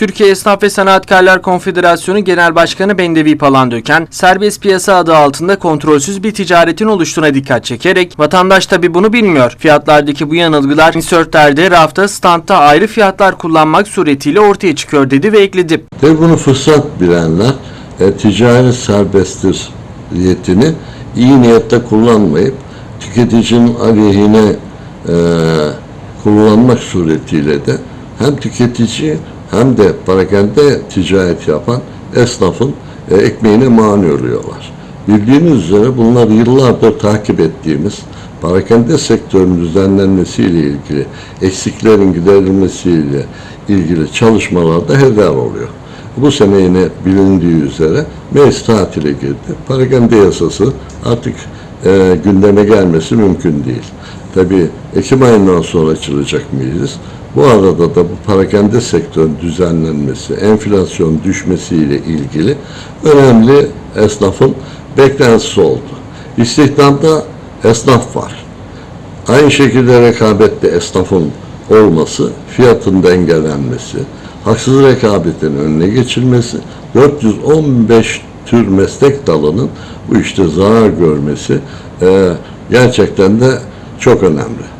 Türkiye Esnaf ve Sanatkarlar Konfederasyonu Genel Başkanı Bendevi Palandöken, serbest piyasa adı altında kontrolsüz bir ticaretin oluştuğuna dikkat çekerek, vatandaş tabi bunu bilmiyor. Fiyatlardaki bu yanılgılar insertlerde, rafta, standta ayrı fiyatlar kullanmak suretiyle ortaya çıkıyor dedi ve ekledi. Ve bunu fırsat bilenler e, ticari serbesttir niyetini iyi niyette kullanmayıp tüketicinin aleyhine e, kullanmak suretiyle de hem tüketici hem de parakende ticaret yapan esnafın e, ekmeğine mani oluyorlar. Bildiğiniz üzere bunlar yıllardır takip ettiğimiz parakende sektörünün düzenlenmesiyle ilgili, eksiklerin giderilmesiyle ilgili çalışmalarda heder oluyor. Bu sene yine bilindiği üzere meclis tatile girdi. Parakende yasası artık e, gündeme gelmesi mümkün değil. Tabii Ekim ayından sonra açılacak meclis. Bu arada da bu parakende sektörün düzenlenmesi, enflasyon düşmesiyle ilgili önemli esnafın beklentisi oldu. İstihdamda esnaf var. Aynı şekilde rekabette esnafın olması, fiyatın dengelenmesi, haksız rekabetin önüne geçilmesi, 415 tür meslek dalının bu işte zarar görmesi e, gerçekten de çok önemli.